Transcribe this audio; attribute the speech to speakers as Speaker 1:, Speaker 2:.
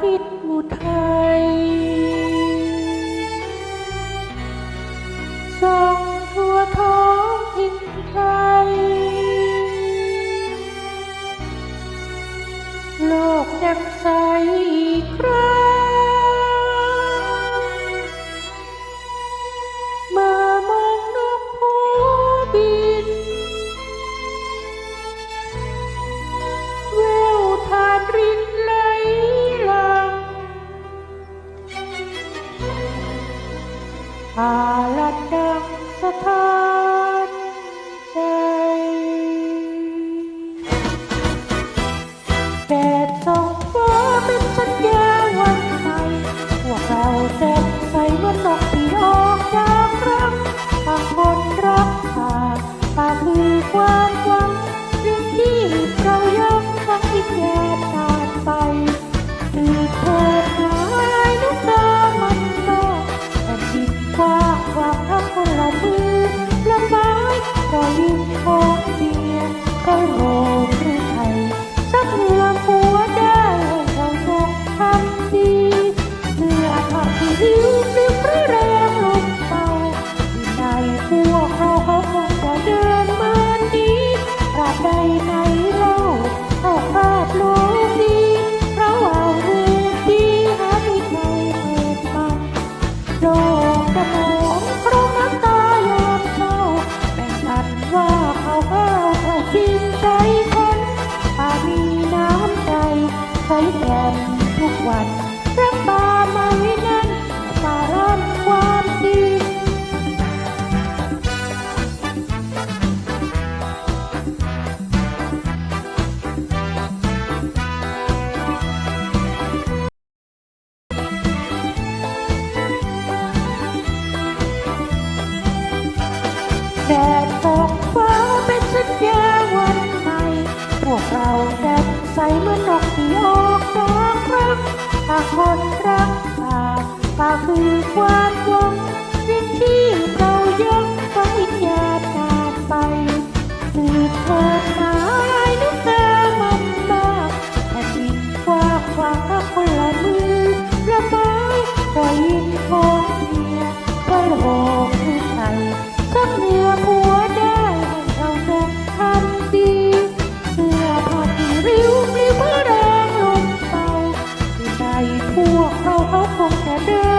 Speaker 1: ทิตอุทัยทรงทั่วท้องทินไทยโลกแจ่มใส วันรักป่าไม้นั้นป่าร้อนความดีแดดตกฟ้าเป็นสัญญาวันใหม่พวกเราแดดใสเหมือนนกที่ออกดอก รักฝากคนรักฝากฝากคือความ 我好好 câu.